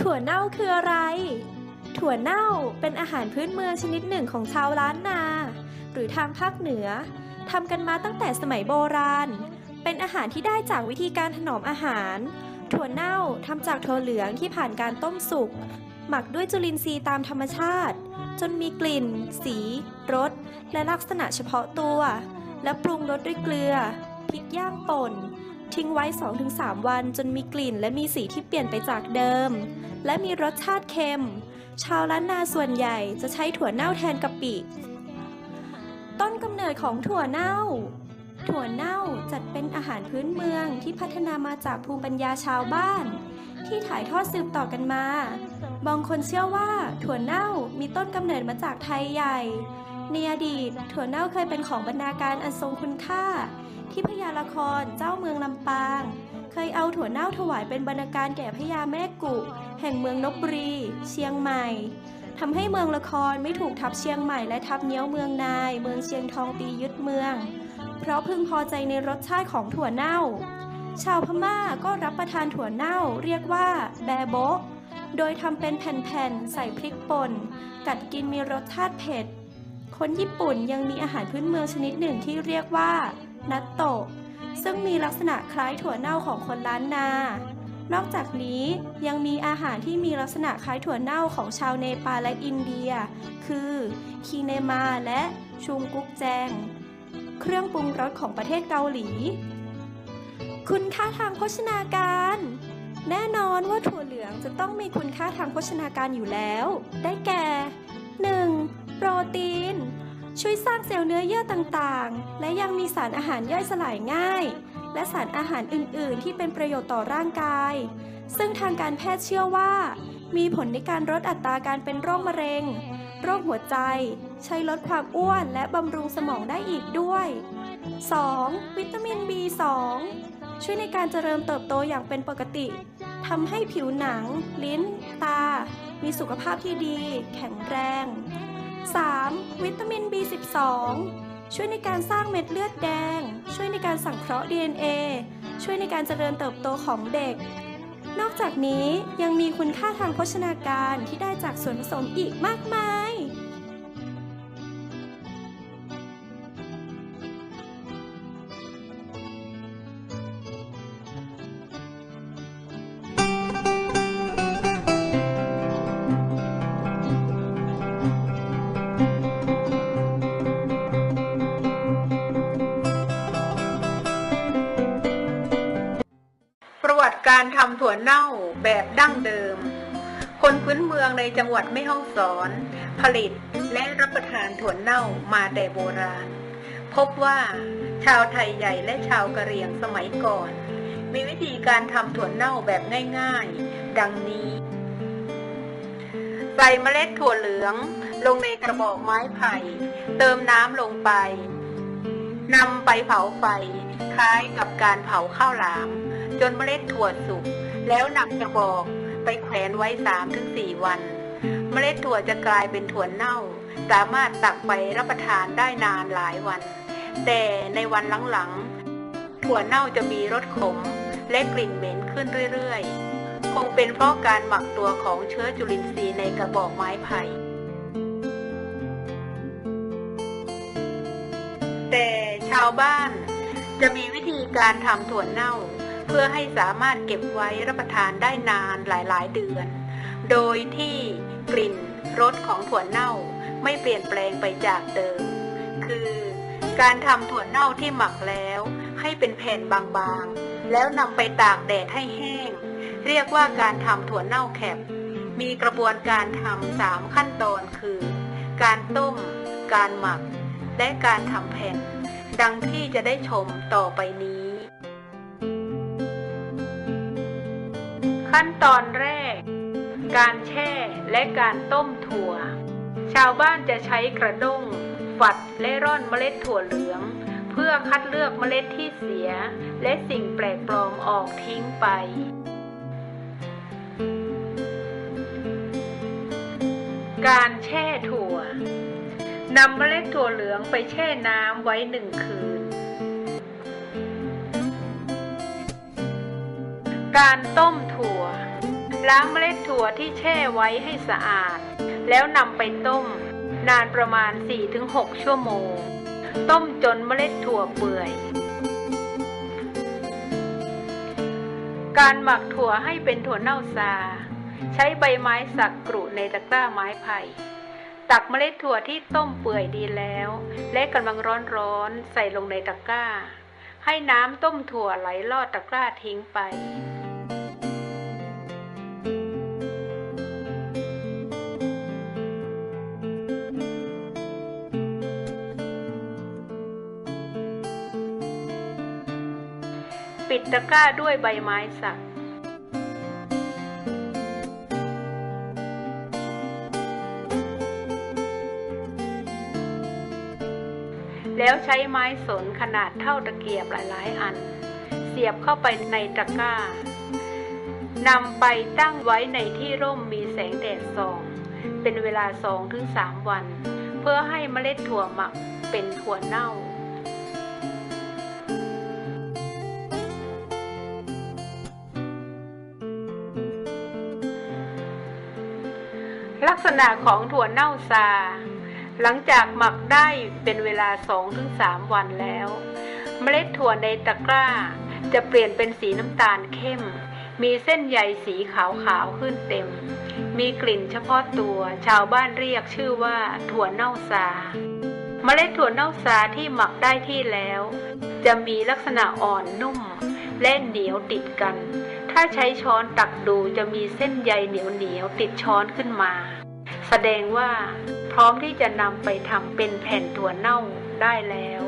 ถั่วเน่าคืออะไร ถั่วเน่าเป็นอาหารพื้นเมืองชนิดหนึ่งของชาวล้านนา หรือทางภาคเหนือทำกันมาตั้งแต่สมัยโบราณ เป็นอาหารที่ได้จากวิธีการถนอมอาหาร ถั่วเน่าทำจากถั่วเหลืองที่ผ่านการต้มสุก หมักด้วยจุลินทรีย์ตามธรรมชาติ จนมีกลิ่น สี รส และลักษณะเฉพาะตัว และปรุงรสด้วยเกลือ พริกย่างป่น ทิ้งไว้ 2-3 วันจนมีกลิ่นและมีสีที่เปลี่ยนไปจากเดิม และมีรสชาติเค็ม ชาวล้านนาส่วนใหญ่จะใช้ถั่วเน่าแทนกะปิ ต้นกำเนิดของถั่วเน่า ถั่วเน่าจัดเป็นอาหารพื้นเมืองที่พัฒนามาจากภูมิปัญญาชาวบ้าน ที่ถ่ายทอดสืบต่อกันมา บางคนเชื่อว่าถั่วเน่ามีต้นกำเนิดมาจากไทยใหญ่ ในอดีตถั่วเน่าเคยเป็นของบรรณาการอันทรงคุณค่า ที่พญาละครเจ้าเมืองลำปาง เคยเอาถั่วเน่าถวายเป็นบรรณาการแก่พญาแม่กุ แห่งเมืองนบบุรี เชียงใหม่ทำให้เมืองละครไม่ถูกทัพเชียงใหม่และทัพเนี้ยวเมืองนาย เมืองเชียงทองตียึดเมือง เพราะพึงพอใจในรสชาติของถั่วเน่า ชาวพม่าก็รับประทานถั่วเน่าเรียกว่า แบโบโดยทำเป็นแผ่นๆใส่พริกป่น กัดกินมีรสชาติเผ็ด คนญี่ปุ่นยังมีอาหารพื้นเมืองชนิดหนึ่งที่เรียกว่า นัตโตะ ซึ่งมีลักษณะคล้ายถั่วเน่าของคนล้านนา นอกจากนี้ยังมีอาหารที่มีลักษณะคล้ายถั่วเน่าของชาวเนปาลและอินเดีย คือคีเนมาและชุงกุกแจง เครื่องปรุงรสของประเทศเกาหลี คุณค่าทางโภชนาการ แน่นอนว่าถั่วเหลืองจะต้องมีคุณค่าทางโภชนาการอยู่แล้ว ได้แก่ 1. โปรตีน ช่วยสร้างเซลล์เนื้อเยื่อต่างๆ และยังมีสารอาหารย่อยสลายง่าย และสารอาหารอื่น ๆ ที่เป็นประโยชน์ต่อร่างกาย ซึ่งทางการแพทย์เชื่อว่า มีผลในการลดอัตราการเป็นโรคมะเร็ง โรคหัวใจ ใช้ลดความอ้วนและบำรุงสมองได้อีกด้วย 2. วิตามิน B2 ช่วยในการเจริญเติบโตอย่างเป็นปกติ ทำให้ผิวหนัง ลิ้น ตา มีสุขภาพที่ดี แข็งแรง 3. วิตามิน B12 ช่วยในการสร้างเม็ดเลือดแดง ช่วยในการสังเคราะห์ DNA ช่วยในการเจริญเติบโตของเด็ก นอกจากนี้ยังมีคุณค่าทางโภชนาการที่ได้จากส่วนผสมอีกมากมาย การทำถั่วเน่าแบบดั้งเดิม คนพื้นเมืองในจังหวัดแม่ฮ่องสอน ผลิตและรับประทานถั่วเน่ามาแต่โบราณ พบว่าชาวไทยใหญ่และชาวกะเหรี่ยงสมัยก่อน มีวิธีการทำถั่วเน่าแบบง่ายๆ ดังนี้ ใส่เมล็ดถั่วเหลืองลงในกระบอกไม้ไผ่ เติมน้ำลงไปนำไปเผาไฟ คล้ายกับการเผาข้าวหลาม จนเมล็ดถั่วสุก แล้วนำกระบอกไปแขวนไว้3-4วัน เมล็ดถั่วจะกลายเป็นถั่วเน่า สามารถตักไปรับประทานได้นานหลายวัน แต่ในวันหลังๆ ถั่วเน่าจะมีรสขม และกลิ่นเหม็นขึ้นเรื่อยๆ คงเป็นเพราะการหมักตัวของเชื้อจุลินทรีย์ในกระบอกไม้ไผ่แต่ชาวบ้านจะมีวิธีการทำถั่วเน่า พื่อให้สามารถเก็บไว้รับประทานได้นานหลายๆ เดือน โดยที่กลิ่นรสของถั่วเน่าไม่เปลี่ยนแปลงไปจากเดิม คือการทำถั่วเน่าที่หมักแล้วให้เป็นแผ่นบางๆ แล้วนำไปตากแดดให้แห้ง เรียกว่าการทำถั่วเน่าแคบมีกระบวนการทำสามขั้นตอนคือ การต้ม การหมัก และการทำแผ่น ดังที่จะได้ชมต่อไปนี้ ขั้นตอนแรก การแช่และการต้มถั่ว ชาวบ้านจะใช้กระด้ง ฝัดและร่อนเมล็ดถั่วเหลือง เพื่อคัดเลือกเมล็ดที่เสีย และสิ่งแปลกปลอมออกทิ้งไป การแช่ถั่วนำเมล็ดถั่วเหลืองไปแช่น้ำไว้หนึ่งคืน การต้มถั่ว ล้างเมล็ดถั่วที่แช่ไว้ให้สะอาด แล้วนำไปต้ม นานประมาณ 4-6 ชั่วโมง ต้มจนเมล็ดถั่วเปื่อย การหมักถั่วให้เป็นถั่วเน่าซา ใช้ใบไม้สักกรุในตะกร้าไม้ไผ่ตักเมล็ดถั่วที่ต้มเปื่อยดีแล้ว และกำลังร้อนๆใส่ลงในตะกร้า ให้น้ำต้มถั่วไหลลอดตะกร้าทิ้งไป ปิดตะกร้าด้วยใบไม้สักแล้วใช้ไม้สนขนาดเท่าตะเกียบหลาย ๆ อัน เสียบเข้าไปในตะกร้านำไปตั้งไว้ในที่ร่มมีแสงแดดส่อง เป็นเวลา 2-3 วัน เพื่อให้เมล็ดถั่วหมักเป็นถั่วเน่า ลักษณะของถั่วเน่าซา หลังจากหมักได้เป็นเวลา 2-3 วันแล้ว เมล็ดถั่วในตะกร้า จะเปลี่ยนเป็นสีน้ำตาลเข้ม มีเส้นใยสีขาวๆขึ้นเต็ม มีกลิ่นเฉพาะตัวชาวบ้านเรียกชื่อว่าถั่วเน่าซา เมล็ดถั่วเน่าซาที่หมักได้ที่แล้ว จะมีลักษณะอ่อนนุ่มและเหนียวติดกัน ถ้าใช้ช้อนตักดูจะมีเส้นใยเหนียวเหนียวๆติดช้อนขึ้นมา แสดงว่าพร้อมที่จะนำไปทำเป็นแผ่นถั่วเน่าได้แล้ว